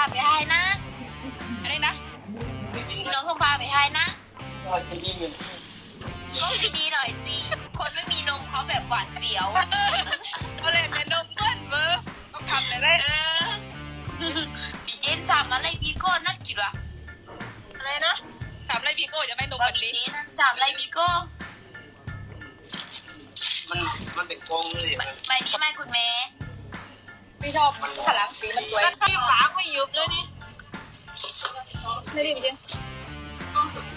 าไปให้นะอะไรนะน้องส่งพาไปให้นะก็จะยิ่งเงินก็ดีๆหน่อยสิคนไม่มีนมเขาแบบหวานเปรี้ยวก็เลยเป็นนมเพื่อนเบอร์ต้องทำเลยได้เออพี่เจนสามอะไรพี่โก้นั่นคิดว่าอะไรนะสามไรพี่โก้จะไม่นมว่าวันพี่นี้เจนสามอะไรพี่โก้มันมันเป็นกองเลยไปไปนี่ไหมคุณแม่ ไม่ชอบมันขลังสีมันสวยพี่หลังไม่ยุบเลยนี่ไม่ดีจริง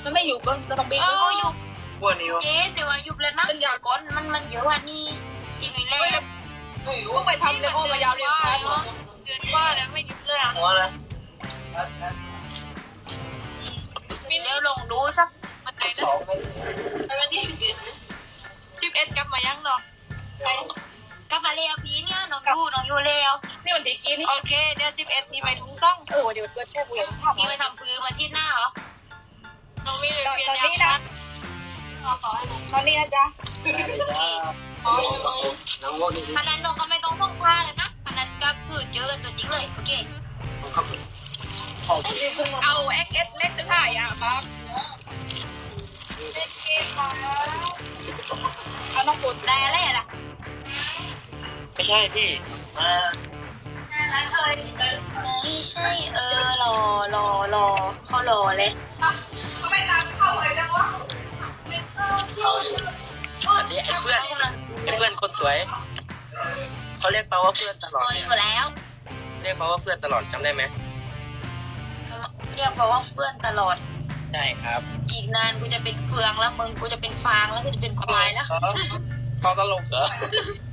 มันไม่ยุบก็จะต้องบีบก็ยุบพวกนี้วะเจนเดี๋ยวว่ายุบแล้วนะเดี๋ยวก่อนมันมันเยอะกว่านี่ทีนี้แรกเพิ่งไปทำเลยโอ้มายาวเรียนครับเดือนว่าแล้วไม่ยุบเลยอะหัวเลยมินเดี๋ยวลองดูสักมันไหนสนะองไม่วันที่สิบเอ็ดสิบเอ็ดกลับมายังเนาะกลับมา แล้วพี่เนี่ยน้องยูน้องยูแล้วนี่วันที่กี่นี่โอเคเดี๋ยวสิบเอ็ดนี่ไปทุ่งซ่องโอ้เดี๋ยวเกิดแค่เวียนทำพี่ไปทำปืนมาที่หน้าเหรอน้องมีเลยเปลี่ยนนี้นะตอนนี้นะจ๊ะน้องโง่นี่พนันน้องก็ไม่ต้องส่งผ้าแล้วนะพนันก็คือเจอกันตัวจริงเลยโอเคครับเอา XS เล็กถึงห้าอย่างครับเอาน้องปุดได้อะไรล่ะ ไม่ใช่พี่มาไม่ใช่เออรอรอรอเขารอเลยไม่ตามเข้าเลยจังวะเขาอยู่อันนี้ไอ้เพื่อนเขากำลังไอ้เพื่อนคนสวยเขาเรียกเปาว่าเพื่อนตลอสดวยอยู่แล้วเรียกเปาว่าเพื่อนตลอดจำได้ไหมเรียกบอกว่าเฟื่อนตลอด ใช่ครับอีกนานกูจะเป็นเฟืองแล้วมึงกูจะเป็นฟางแล้วกูจะเป็นควายแล้ว เขาเขาตลกเหรอเ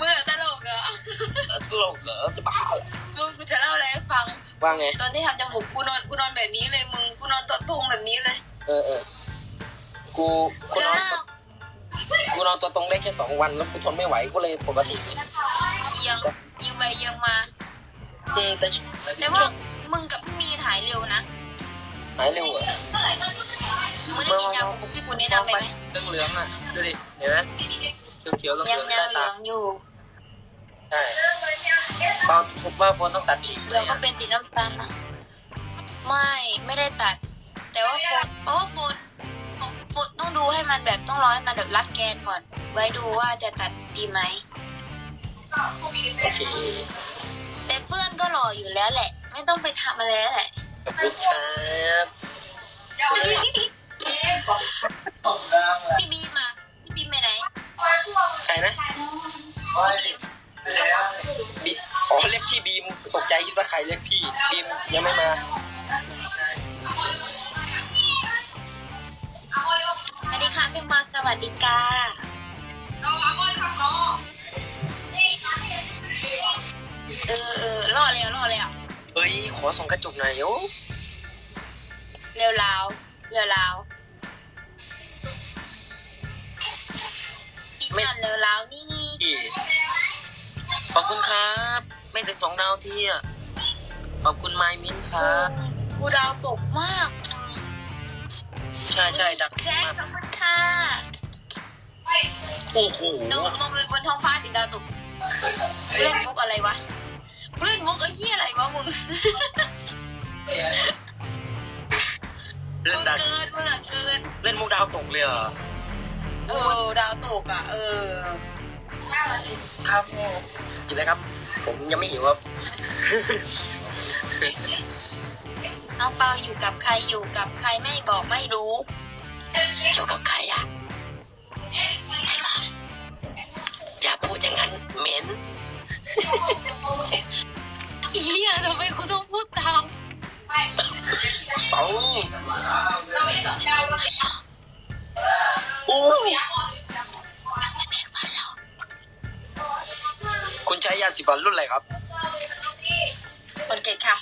มื่อตลกเหรอตลกเหรอจะบ้าเหรอมึงกูจะเล่าอะไรให้ฟัง ว่าไง ตอนที่ทำจมูกกูนอนกูนอนแบบนี้เลยมึงกูนอนตัวตรงแบบนี้เลย เออเออกูกูแล้วนอนหน้ากูนอนตัวตรงได้แค่สองวันแล้วกูทนไม่ไหวกูเลยปกติเลยเอียงเอียงไปเอียงมาอืมแต่แต่ว่ามึงกับพี่มีนหายเร็วนะหายเร็วเหรอมึงได้กินยาคุมที่กูแนะนำไปไหมเรื่องเหลืองอะดูดิเห็นไหม เขียวเขียวๆเหลืองยังเหลืยัองงเหลืใต้อตางอยู่ใช่ป้าป้าโฟนต้องตัดอีกเหลืองก็เป็นสีน้ำตาลนะไม่ไม่ได้ตัด แต่ว่าโฟนเพราะว่าโฟนของโฟนต้องดูให้มันแบบต้องรอให้มันแบบรัดแกนก่อน ไว้ดูว่าจะตัดดีไหม โอเคแต่เฟื่อนก็หล่ออยู่แล้วแหละ ไม่ต้องไปทำอะไรแล้วแหละ ขอบคุณครับพี่บีมอ่ ใครนะพี่บีมบีอ๋อเรียกพี่บีมตกใจคิดว่าใครเรียกพี่บีมยังไม่มาสวัสดีค่ะพี่มาร์คสวัสดีค่ะเออเออล่อแล้วล่อแล้วเฮ้ยขอส่องกระจกหน่อยโอ้เร็วลาวเร็วลา วอีกนั่นเร็วลาวนี่พี่ ขอบคุณครับ ไม่ถึงสองดาวที่อะขอบคุณไมมินครับ กูดาวตกมากมึงใช่ใช่ดักแจ็คมากขอบคุณค่ะโอ้โหนกมองไปบนท้องฟ้าติดดาวตกกูเล่นมุกอะไรวะกูเล่นมุกไอ้เหี้ยอะไรวะมึงเล่นมึงดักเกินมึงอะเกิน เล่นมุกดาวตกเลยเหรอ เออ ดาวตกอะ เออ ครับกินแล้วครับ ผมยังไม่หิวครับน้องเปาอยู่กับใครอยู่กับใครไม่บอกไม่รู้ อยู่กับใครอะอย่าพูดอย่างนั้นเหม็นอีเหี้ยทำไมกูต้องพูดตามเป้า อู้คุณใช้ยาสีฟันรุ่นอะไรครับคนเก่งค่ะ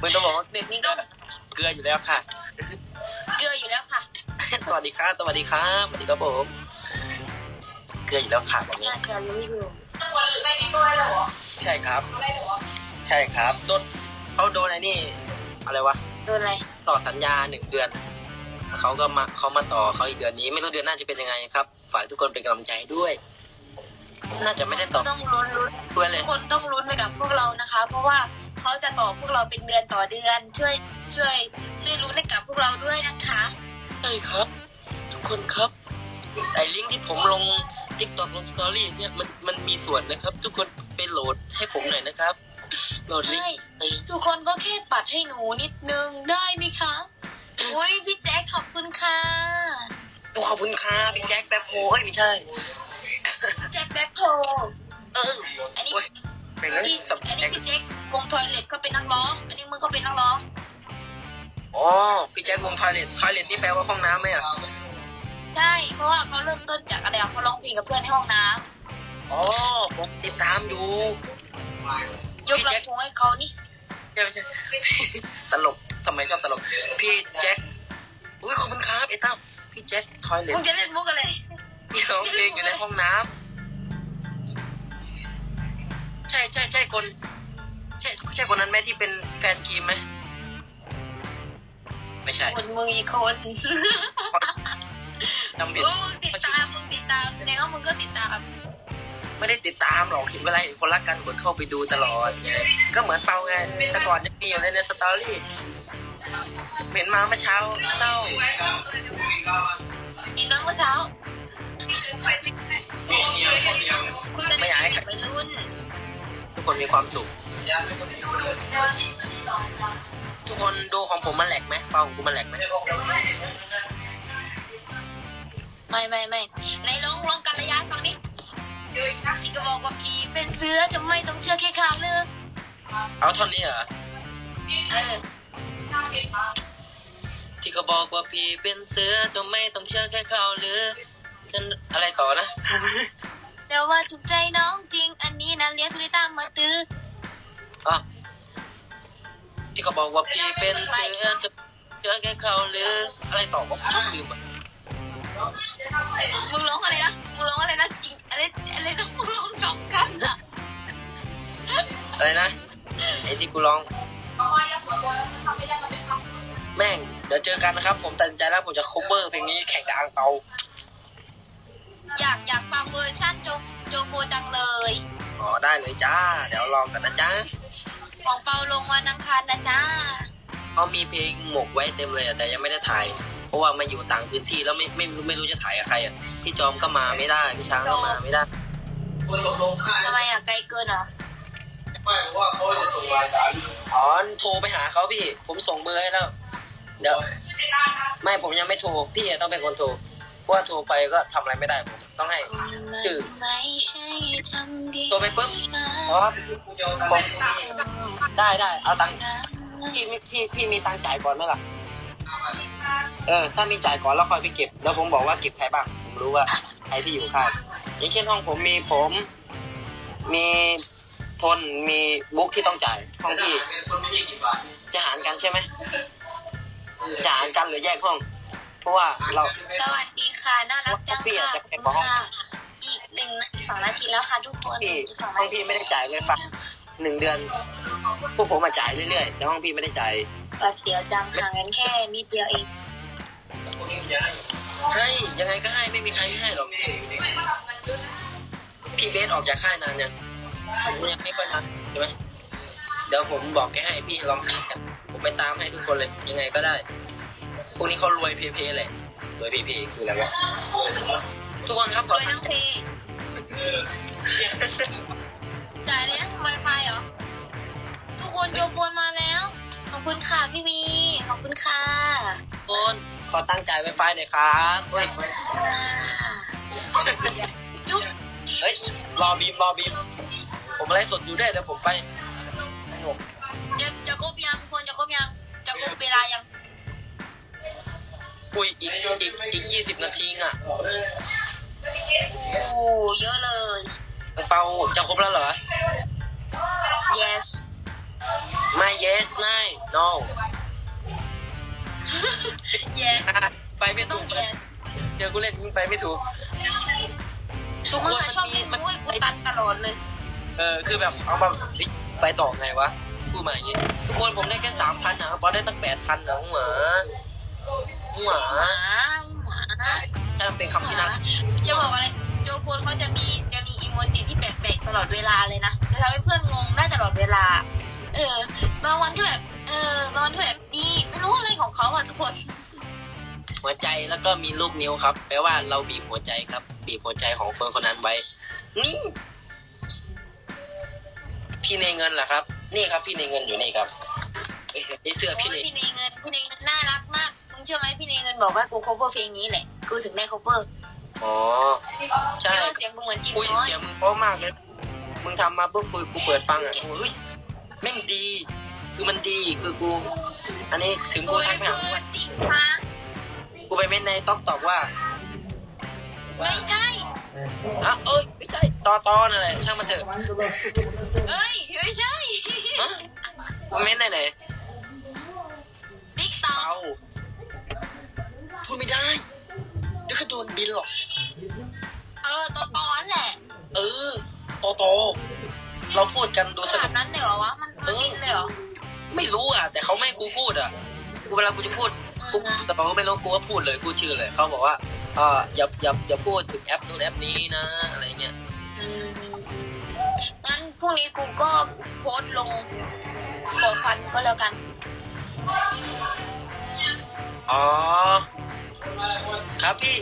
มึงต้องบอกว่าแบบนี้ก็เกลืออยู่แล้วค่ะ เกลืออยู่แล้วค่ะ สวัสดีครับสวัสดีครับสวัสดีครับผม เกลืออยู่แล้วค่ะแบบนี้น่าจะรู้อยู่ใช่ครับ ใช่ครับ โดนเขาโดนไอ้นี่ อะไรวะ โดนอะไร ต่อสัญญาหนึ่งเดือน เขาก็มาเขามาต่อเขาอีกเดือนนี้ ไม่รู้เดือนหน้าจะเป็นยังไงครับ ฝากทุกคนเป็นกำลังใจด้วย น่าจะไม่ได้ต่อต้องลุ้นลุ้นด้วยเลทุยกคนต้องลุ้นไปกับพวกเรานะคะ เพราะว่าเขาจะต่อพวกเราเป็นเดือนต่อเดือน ช่วยช่วย ช่วยรู้ให้กับพวกเราด้วยนะคะใช่ครับ ทุกคนครับไอ้ลิงก์ที่ผมลง t ิ k t o k ลงสตอรี่เนี่ยมันมันมีส่วนนะครับ ทุกคนไปโหลดให้ผมหน่อยนะครับ โหลดลิงใช่ก์ไปทุกคนก็แค่ปัดให้หนูนิดนึงได้ไหมคะ อุ้ยพี่แจ๊คขอบคุณค่ะ ตัวขอบคุณครับพี่แจ็คแป๊บโฮเอ้ยไม่ใช่ แจ็คแบ็คโพเอออันนี้โอ้ยเป็นแล้วพี่สับอันนี้แจ็คพี่แจ็ควงทอยเล็ตเขาเป็นนักร้อง อันนี้มึงเขาเป็นนักร้อง อ๋อพี่แจ็ควงทอยเลททอยเลทนี่แปลว่าห้องน้ำไหมอะใช่ เพราะว่าเขาเริ่มต้นจากอะไรอะเขาร้องเพลงกับเพื่อนในห้องน้ำอ๋อผมติดตามอยู่ยกลำโพงให้เขานี่ใช่ไม่ใช่ตลก ทำไมชอบตลก พี่แจ็คอุ้ยขอบคุณครับไอ้ตั้มพี่แจ็คทอยเลทมึงจะเล่นมุกอะไรที่ร้องเพลงอยู่ในห้องน้ำใช่ใช่ใช่คน ใช่ใช่คนนั้นไหมที่เป็นแฟนครีมไหมไม่ใช่คนมึงอีกคนจำผิดโอ้มึงติดตามมึงติดตามแสดงว่ามึงก็ติดตามไม่ได้ติดตามหรอกเห็นเวลาเห็นคนรักกันกดเข้าไปดูตลอดก็เหมือนเปาไงแต่ก่อนจะมีอยู่ในในสตอรี่เห็นมาเมื่อเช้าเศร้าเห็นน้องเมื่อเช้าคุยกันไม่อยากให้เด็กวัยรุ่น ทุกคนมีความสุข ทุกคนดูของผมมันแหลกไหมเปาของกูมันแหลกไหมไม่ไม่ไม่ในร้องร้องกันระยะฟังดิที่ก็บอกว่าผีเป็นเสือทำไมต้องเชื่อแค่ข่าวลือเอาท่อนนี้เหรอเออ ที่เขาบอกว่าพี่เป็นเสือก็ไม่ต้องเชื่อแค่ข่าวหรือจะอะไรต่อนะ แต่ว่าถูกใจน้องจริง อันนี้นะเรียกทุลิตามมาตื้ออ๋อที่เขาบอกว่าพี่เป็นเสือจะเชื่อแค่ข่าวหรืออะไรต่อก็ชอบลืมอะมึงร้องอะไรนะมึงร้องอะไรนะจริงอะไรอะไรนะมึงร้องสองกันอะอะไรนะไอ้ที่กูร้องแม่ง เดี๋ยวเจอกันนะครับ ผมตัดสินใจแล้วผมจะ cover เพลงนี้แข่งกับอังเปาอยากอยากฟังเวอร์ชั่นโจโจโฟจังเลย อ๋อได้เลยจ้า เดี๋ยวลองกันนะจ๊ะของเปาลงวันอังคารนะจ้าเขามีเพลงหมกไว้เต็มเลยอะแต่ยังไม่ได้ถ่าย เพราะว่ามาอยู่ต่างพื้นที่แล้วไม่ไม่ไม่รู้จะถ่ายกับใครอะพี่จอมก็มาไม่ได้พี่ช้างก็มาไม่ได้คนตกลงค่ายทำไมอะไกลเกินเหรอไม่เพราะว่าเขาจะส่งรายสารอ๋อโทรไปหาเขาพี่ ผมส่งเบอร์ให้แล้ว เดี๋ยวไม่ผมยังไม่โทรพี่อะต้องเป็นคนโทรเพราะว่าโทรไปก็ทำอะไรไม่ได้ผมต้องให้ชื่อไม่ใช่ทำดีโทรไปปุ๊บอ๋อผมได้ได้เอาตังค์พี่มีพี่พี่มีตังค์จ่ายก่อนไหมล่ะเออถ้ามีจ่ายก่อนแล้วค่อยไปเก็บ แล้วผมบอกว่าเก็บใครบ้างผมรู้ว่าใครที่อยู่ค่ายอย่างเช่นห้องผมมีผม มีทนมีบุ๊กที่ต้องจ่ายห้องพี่คนไม่ยี่กี่บาทจะหารกันใช่ไหม จะหารกันหรือแยกห้อง เพราะว่าเรา สวัสดีค่ะ น่ารักจังพี่ค่ะอาจจะขอบเป็คุนณของค่ะอีกหนึ่งอีกสองนาทีแล้วค่ะทุกคนพี่อีกสองห้นาองทีพี่ไม่ได้จ่ายเลยปะหนึ่งเดือน พวกผมมาจ่ายเรื่อยๆ แต่ห้องพี่ไม่ได้จ่ายบัดเสียวจังห่างกันแค่นิดเดียวเองคนนี้ย้ายให้ยังไงก็ให้ไม่มีใครไม่ให้หรอกพี่เบสออกจากค่ายนานยังผมยังไม่ค่อยนานใช่ไหมเดี๋ยวผมบอกแกให้พี่ลองหากัน ผมไปตามให้ทุกคนเลย ยังไงก็ได้ พวกนี้เขารวยเพเพๆเลยรวยเพเพคืออะไรวะทุกคนครับขรอวยทัทั้กงเพย์จ่ายเลยนะไวไฟเหรอ ทุกคนโยโฟนมาแล้ว ขอบคุณค่ะพี่บีขอบคุณค่ะคนขอตั้งใจไวไฟหน่อยครับเฮ้ยค่ะจุ๊บ เฮ้ยรอบีมรอบีมผมไลฟ์สดอยู่ด้วยเดี๋ยวผมไป เวลายังคุยอีกอีกอีกยี่สิบนาทีอะโอ้เยอะเลย เปาจะครบแล้วเหรอ yes ไม่ yes นาย no yes ไปไม่ต้ถูองก yes เดี๋ยวกูเล่นมึงไปไม่ถูก ทุกคมึงนอะชอบมีเล่นมันมุ้ยกูตันตลอดเลย เออ คือแบบเอามาไปต่อไงวะ พูดมาอย่างนี้ทุกคนผมได้แค่สามพันนะครับบอสได้ตั้งแปดพันนะหัวหัวหมาถ้ามันเป็นคำที่น่ารักจะบอกอะไรโจพูนเขาจะมีจะมีอีโมจิที่แปลกๆตลอดเวลาเลยนะจะทำให้เพื่อนงงได้ตลอดเวลา เออบางวันก็แบบเออบางวันก็แบบดีไม่รู้อะไรของเขาอะทุกคนหัวใจแล้วก็มีรูปนิ้วครับ แปลว่าเราบีบหัวใจครับ บีบหัวใจของคนคนนั้นไว้ นี่ พี่ในเงินเหรอครับ นี่ครับพี่ในเงินอยู่นี่ครับเอ้ยนี่เสื้อโอ้พี่ยในพี่เนเงินพี่เนเงินน่ารักมากมึงเชื่อไหมพี่เนเงินบอกว่ากู cover เพลงนี้แหละกูถึงได้ cover อ๋อใช่เรียกว่าเสียงกูเหมือนจินอุ้ยน้อย เสียงมึงเพราะมากเลย มึงทำมาปุ๊บกูกูเปิดฟังอะอุ้ยแม่งดี คือมันดีคือกู อันนี้ถึงกูกูทัไม่กไปพูหาดจริงค่ะกูไปเม้นในต๊อกตอกว่าไม่ใช่อะเอ้ยไม่ใช่ ตอตอนั่นแหละช่างมันเถอะเอ้ยไม่ใช่ฮะกูเม้นในไหนติ๊กต็อกเอาพูดไม่ได้เดี๋ยวก็โดนบินหรอก เออตอนตอนแหละเออโตโต เราพูดกันดูขสนานุดก นั้นเลยเหรอวะ มันมันบินเลยเหรอ ไม่รู้อะ แต่เขาไม่ให้กูพูดอะกูเวลากูจะพูดกูอืม แต่เขาไม่รู้กูก็พูดเลยพูดชื่อเลยเขาบอกว่าเอออย่าอย่าอย่าพูดถึงแอปนู้นแอปนี้นะอะไรเงี้ยอืม งั้นพรุ่งนี้กูก็โพสต์ลงขอฟันก็แล้วกัน อ๋อ ครับพี่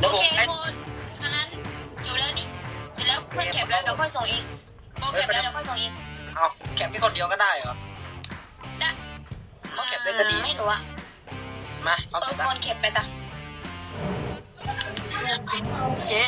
โอแล้วผมเคให้โพสต์ฉะนั้นจบแล้วนี่เสร็จแล้วเพื่อนแคปแล้วเดี๋ยวค่อยส่งเองโอเคแล้วเดี๋ยวค่อยส่งเองเอาแคปแค่คนเดียวก็ได้เหรอ ได้เขาแคปได้ก็ดี ไม่รู้อะมาเอาเอเก็อบโฟบ้างนแคปไปจ้ะ เจ๊